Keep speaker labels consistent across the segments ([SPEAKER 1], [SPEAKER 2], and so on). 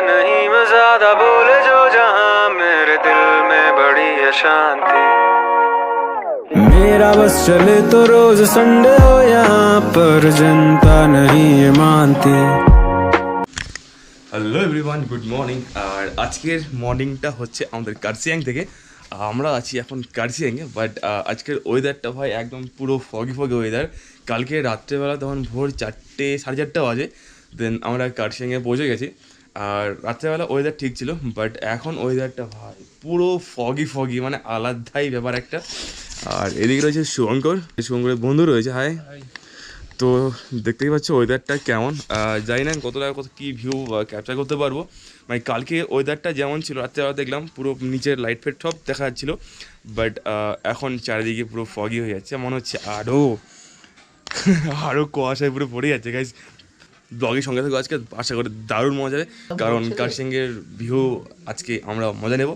[SPEAKER 1] नहीं मैं ज्यादा बोले जो जहां मेरे दिल में बड़ी है शांति मेरा बस चले तो रोज संडे हो यहाँ पर जनता नहीं ये मानती
[SPEAKER 2] হ্যালো এভরিওয়ান গুড মর্নিং আর আজকের মর্নিংটা হচ্ছে আমাদের কার্সিয়াং থেকে আমরা আছি এখন কার্সিয়াংয়ে বাট আজকের ওয়েদারটা ভাই একদম পুরো ফগি ফগি ওয়েদার কালকে রাত্রেবেলা তখন ভোর চারটে সাড়ে চারটে বাজে দেন আমরা কার্সিয়াংয়ে পৌঁছে গেছি আর রাত্রেবেলা ওয়েদার ঠিক ছিল বাট এখন ওয়েদারটা ভাই পুরো ফগি ফগি মানে আলাদাই ব্যাপার একটা। আর এদিকে রয়েছে শুভঙ্কর। শুভঙ্করের বন্ধু রয়েছে হাই তো দেখতেই পাচ্ছ ওয়েদারটা কেমন। জানি না কতটা কত কী ভিউ ক্যাপচার করতে পারব। মানে কালকে ওয়েদারটা যেমন ছিল রাত্রেবেলা দেখলাম পুরো নিচের লাইট ফেট সব দেখা যাচ্ছিল বাট এখন চারিদিকে পুরো ফগি হয়ে যাচ্ছে মনে হচ্ছে আরও আরও কুয়াশায় পুরো পড়ে যাচ্ছে গাইজ ব্লগের সঙ্গে থাকবে আজকে আশা করি দারুণ মজা হবে। কারণ কার্সিয়াংয়ের ভিউ আজকে আমরা মজা নেব।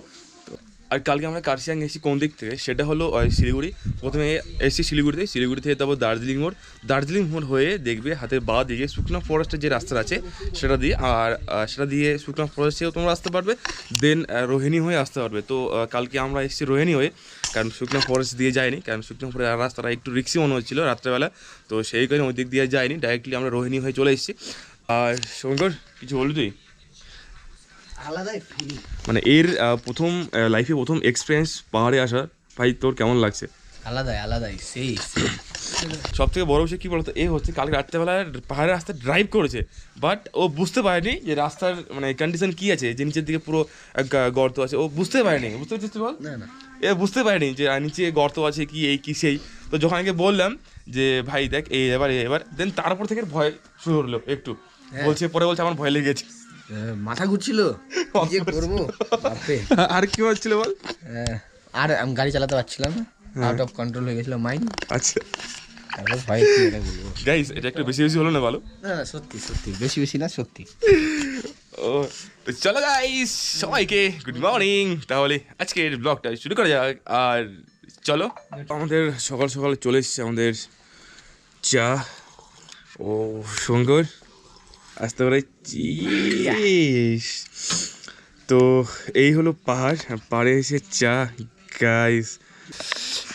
[SPEAKER 2] আর কালকে আমরা কার্শিয়াং এসেছি কোন দিক থেকে? সেটা হলো শিলিগুড়ি। প্রথমে এসেছি শিলিগুড়িতে। শিলিগুড়ি থেকে তারপর দার্জিলিং মোড়। দার্জিলিং মোড় হয়ে দেখবে হাতের বা দিকে শুকনো ফরেস্টের যে রাস্তা আছে সেটা দিয়ে আর সেটা দিয়ে শুকনো ফরেস্টেও তোমরা আসতে পারবে। দেন রোহিণী হয়ে আসতে পারবে। তো কালকে আমরা এসেছি রোহিণী হয়ে। কারণ শুকনো ফরেস্ট দিয়ে যায়নি কারণ শুকনো ফরেস্ট রাস্তাটা একটু রিক্সি মনে হচ্ছিল রাত্রেবেলা তো সেই কারণে ওই দিক দিয়ে যায়নি ডাইরেক্টলি আমরা রোহিণী হয়ে চলে এসেছি। আর শঙ্কর কিছু বলবি তুই? মানে এর প্রথম লাইফে প্রথম এক্সপিরিয়েন্স পাহাড়ে আসার ভাই তোর কেমন লাগছে?
[SPEAKER 3] আলাদাই আলাদাই সেই
[SPEAKER 2] সব থেকে বড় বিষয় কী বলতো? এ হচ্ছে কালকে রাত্রেবেলায় পাহাড়ের রাস্তা ড্রাইভ করেছে বাট ও বুঝতে পারেনি যে রাস্তার মানে কন্ডিশন কী আছে যে নিচের দিকে পুরো গর্ত আছে। ও বুঝতে পারেনি। বুঝতে পারছিস তুই বল? এ বুঝতে পারেনি যে নিচে গর্ত আছে কি এই কি সেই। তো যখন আগে বললাম যে ভাই দেখ এই এবার এই এবার দেন তারপর থেকে ভয় শুরু হলো একটু। বলছে পরে বলছে আমার ভয় লেগেছে।
[SPEAKER 3] মাথা ঘুরছিল। কি করব?
[SPEAKER 2] আর কি হচ্ছিল বল?
[SPEAKER 3] আর আমি গাড়ি চালাতে পারছিলাম না। আউট অফ কন্ট্রোল হয়ে গেছিল মাইন্ড
[SPEAKER 2] আচ্ছা।
[SPEAKER 3] তারপর ভয় কি এটা বলব
[SPEAKER 2] গাইস এটা একটু বেশি বেশি হলো না ভালো?
[SPEAKER 3] না না সত্যি সত্যি। বেশি বেশি না সত্যি।
[SPEAKER 2] ও তো চলো গাইস সবাইকে গুড মর্নিং তাহলে আজকের ব্লগটা শুরু করা যাক আর চলো। আমাদের সকাল সকাল চলে এসেছে আমাদের চা ও সুন্দর আসতে পারে চিস। তো এই হলো পাহাড় পাহাড়ে এসে চা গাইস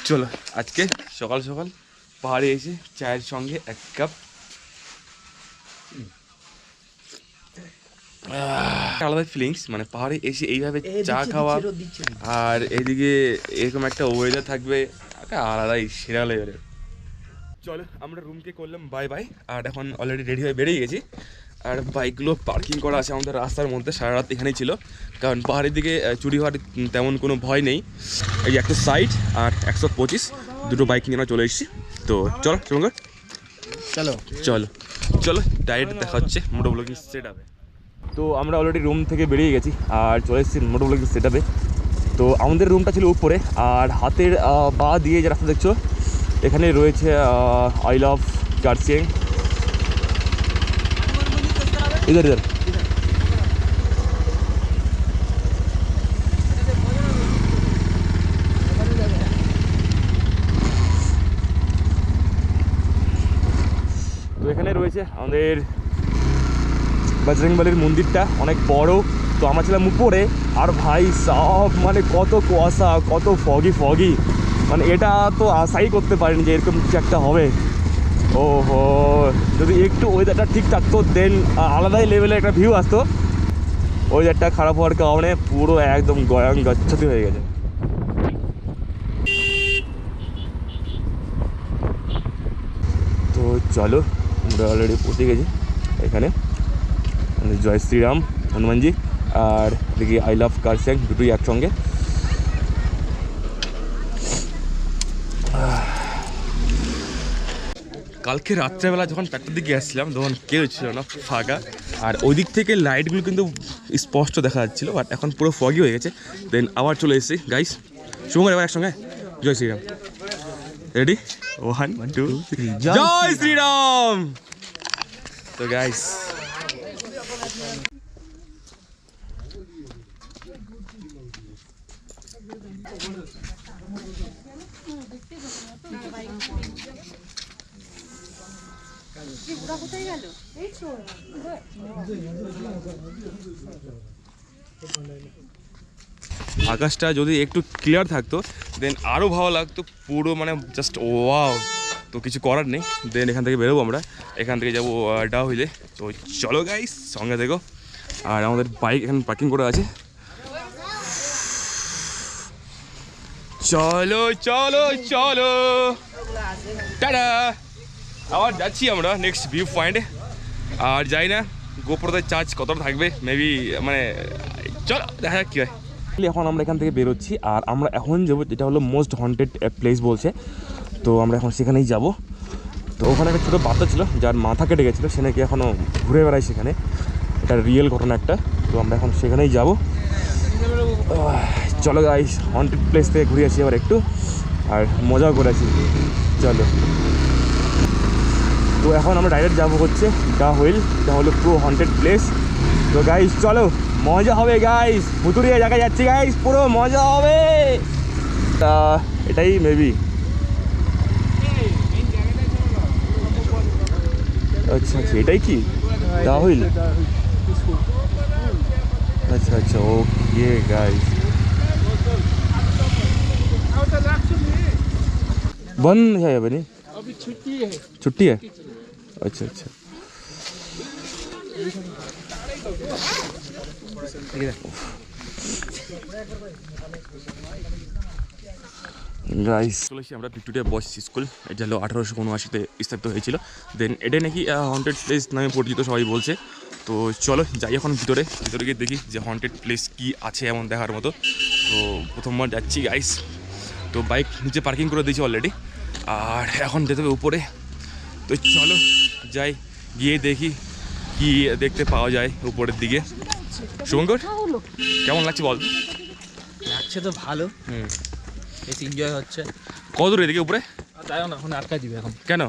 [SPEAKER 2] চলো আজকে সকাল সকাল পাহাড়ে এসে চায়ের সঙ্গে এক কাপ। আলাদা ফিলিংস মানে পাহাড়ে এসে এইভাবে চা খাওয়া আর এদিকে এরকম একটা ওয়েদার থাকবে একটা আলাদাই সেরা লেভেলের চলো আমরা রুমকে করলাম বাই বাই আর এখন অলরেডি রেডি হয়ে বেরিয়ে গেছি। আর বাইকগুলো পার্কিং করা আছে আমাদের রাস্তার মধ্যে সারা রাত এখানেই ছিল। কারণ পাহাড়ের দিকে চুরি হওয়ার তেমন কোনো ভয় নেই। এই একটা সাইড আর একশো পঁচিশ দুটো বাইক নিয়ে আমরা চলে এসেছি। তো চলো চলো
[SPEAKER 3] চলো।
[SPEAKER 2] চলো। চলো ডাইরেক্ট দেখা হচ্ছে মোটো ব্লগিং সেট আপে তো আমরা অলরেডি রুম থেকে বেরিয়ে গেছি আর চলে এসেছি মোটো ব্লগিং সেট আপে তো আমাদের রুমটা ছিল উপরে আর হাতের বা দিয়ে যে রাস্তা দেখছ এখানে রয়েছে আই লাভ গার্সিয়াং ইধার ইধার তো এখানে রয়েছে আমাদের বজরংবলির মন্দিরটা, অনেক বড়। তো আমরা ছিলাম উপরে, আর ভাই সব মানে কত কুয়াশা, কত ফগি ফগি মানে এটা তো আশাই করতে পারিনি যে এরকম কিছু একটা হবে। ওহো, যদি একটু ওয়েদারটা ঠিক থাকতো দেন আলাদাই লেভেলের একটা ভিউ আসতো। ওয়েদারটা খারাপ হওয়ার কারণে পুরো একদম গয়াং গচ্ছতি হয়ে গেছে। তো চলো, আমরা অলরেডি পৌঁছে গেছি এখানে। আমাদের জয় শ্রীরাম, হনুমানজি আর দেখি আই লাভ কারস্যাং দুটোই একসঙ্গে। কালকে রাত্রেবেলা যখন চারটার দিকে আসছিলাম তখন কেউ ছিল না? ফাঁকা। আর ওই দিক থেকে লাইটগুলো কিন্তু স্পষ্ট দেখা যাচ্ছিল বাট এখন পুরো ফগি হয়ে গেছে। দেন আবার চলে এসেছি। গাইস শুভঙ্কর এবার একসঙ্গে? জয় শ্রীরাম। রেডি ওয়ান টু জয় শ্রীরাম। তো গাইস
[SPEAKER 4] ওরা কোথায় গেল?
[SPEAKER 2] আকাশটা যদি একটু ক্লিয়ার থাকতো দেন আরও ভালো লাগতো পুরো মানে জাস্ট ওয়াও তো কিছু করার নেই। দেন এখান থেকে বেরোবো আমরা। এখান থেকে যাব ডা হইলে তো চলো গাইস সঙ্গে দেখো আর আমাদের বাইক এখানে পার্কিং করে আছে। চলো চলো চলো। টাটা আবার যাচ্ছি আমরা নেক্সট ভিউ পয়েন্টে আর যাই না গোপ্রোদের চার্জ কতটা থাকবে মেবি মানে চল, দেখা যাক কী হয়। এখন আমরা এখান থেকে বেরোচ্ছি, আর আমরা এখন যাব যেটা হলো মোস্ট হন্টেড প্লেস বলছে। তো আমরা এখন সেখানেই যাব। তো ওখানে একটা ছোটো বাচ্চা ছিল, যার মাথা কেটে গেছিল, সে নাকি এখনও ঘুরে বেড়ায় সেখানে। এটা রিয়েল ঘটনা একটা। তো আমরা এখন সেখানেই যাব। চলো গাইস হন্টেড প্লেস থেকে ঘুরে আসি আবার একটু, আর মজাও করে আসি। চলো। তো এখন আমরা ডাইরেক্ট যাবো হচ্ছে দা হুইল এটা হলো পুরো হন্টেড প্লেস তো গাইস চলো মজা হবে গাইস ভুতুরিয়া জায়গায় যাচ্ছি গাইস পুরো মজা হবে তা এটাই মেবি আচ্ছা আচ্ছা এটাই কি দা হুইল अच्छा अच्छा ओके गाइस बंद है बनी
[SPEAKER 3] अभी छुट्टी है
[SPEAKER 2] छुट्टी है আচ্ছা আচ্ছা। আমরা ভিক্টোরিয়া বসছি স্কুল। এটা হলো আঠারোশো উনআশিতে স্থাপিত হয়েছিল। দেন এটা নাকি হন্টেড প্লেস নামে পরিচিত সবাই বলছে। তো চলো যাই এখন ভিতরে। ভিতরে গিয়ে দেখি যে হন্টেড প্লেস কি আছে এমন দেখার মতো। তো প্রথমবার যাচ্ছি গাইস তো বাইক নিচে পার্কিং করে দিয়েছি অলরেডি আর এখন যেতে হবে উপরে। তো চলো। যাই গিয়ে দেখি কি দেখতে পাওয়া যায় উপরের দিকে। শুভঙ্কর কেমন লাগছে বল?
[SPEAKER 3] লাগছে তো ভালো।
[SPEAKER 2] হুম।
[SPEAKER 3] বেশ এনজয় হচ্ছে।
[SPEAKER 2] কত দূর এদিকে উপরে?
[SPEAKER 3] তাই না এখন আটকা দিবে এখন।
[SPEAKER 2] কেন?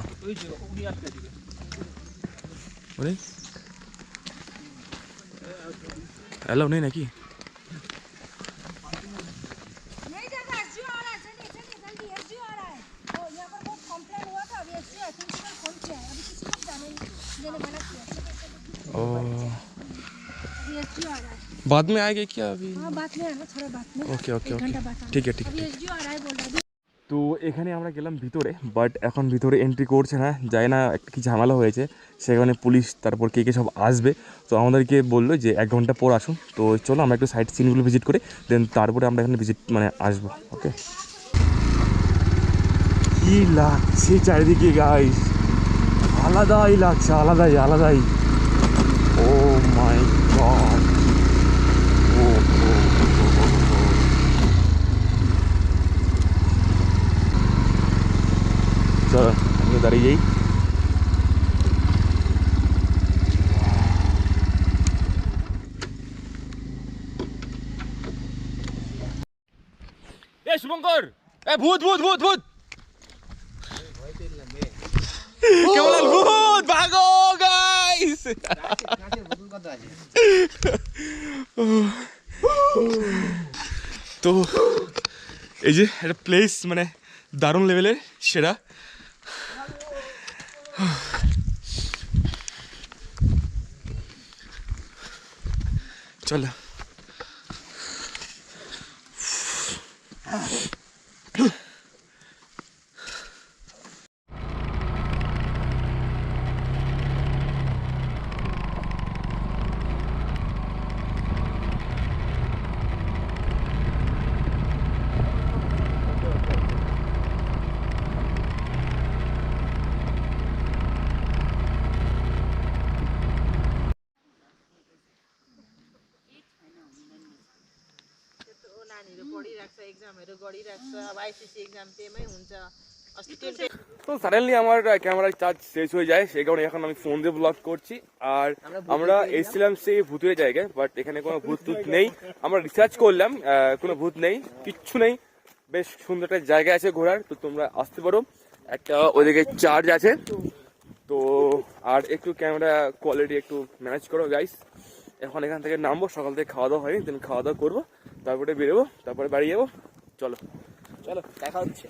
[SPEAKER 2] অ্যালাউ নেই নাকি? बाद में आएंगे क्या अभी
[SPEAKER 4] हाँ बात में आना थोड़ा बात में
[SPEAKER 2] ओके ओके
[SPEAKER 4] एक
[SPEAKER 2] ओके
[SPEAKER 4] घंटा बाद आना।
[SPEAKER 2] ठीक है ठीक है
[SPEAKER 4] अभी एसडीओ आ रहा है बोल रहा है
[SPEAKER 2] তো এখানে আমরা গেলাম ভিতরে বাট এখন ভিতরে এন্ট্রি করছে না যায় না একটা কি ঝামেলা হয়েছে সেখানে পুলিশ তারপর কে কে সব আসবে তো আমাদেরকে বললো যে এক ঘন্টা পর আসুন তো চলো আমরা একটু সাইট সিনগুলো ভিজিট করে দেন তারপরে আমরা এখানে ভিজিট মানে আসবো ওকে কি লাগছে চারিদিকে গাইস আলাদাই লাগছে আলাদাই আলাদাই ও মাই গড ও চলো আমিও দাঁড়িয়ে যাই এ শুভঙ্কর এ ভূত ভূত ভূত ভূত কেমন লাগল? ভূত? ভাগো গাইস তো এই যে একটা প্লেস মানে দারুণ লেভেলের সেরা। চলো।
[SPEAKER 5] यत्रो नानीहरू पढिरहेको छ एक्जामहरू गरिरहेको छ अब आइसिसी एक्जाम त्यहीमै हुन्छ अस्ति टेन्थ
[SPEAKER 2] তো সাডেনলি আমার ক্যামেরার চার্জ শেষ হয়ে যায় সেই কারণে এখন আমি ফোন দিয়ে ব্লগ করছি আর আমরা এসেছিলাম সেই ভূতের জায়গায় বাট এখানে কোনো ভূত টুত নেই আমরা রিসার্চ করলাম আহ, কোনো ভূত নেই কিচ্ছু নেই বেশ সুন্দর একটা জায়গা আছে ঘোরার তো তোমরা আসতে পারো একটা ওদিকে চার্জ আছে তো আর একটু ক্যামেরা কোয়ালিটি একটু ম্যানেজ করো গাইস এখন এখান থেকে নামবো সকাল থেকে খাওয়া দাওয়া হয়নি দেন খাওয়া দাওয়া করবো তারপরে বেরোবো তারপরে বাড়ি যাব। চলো।
[SPEAKER 3] চলো দেখা হচ্ছে।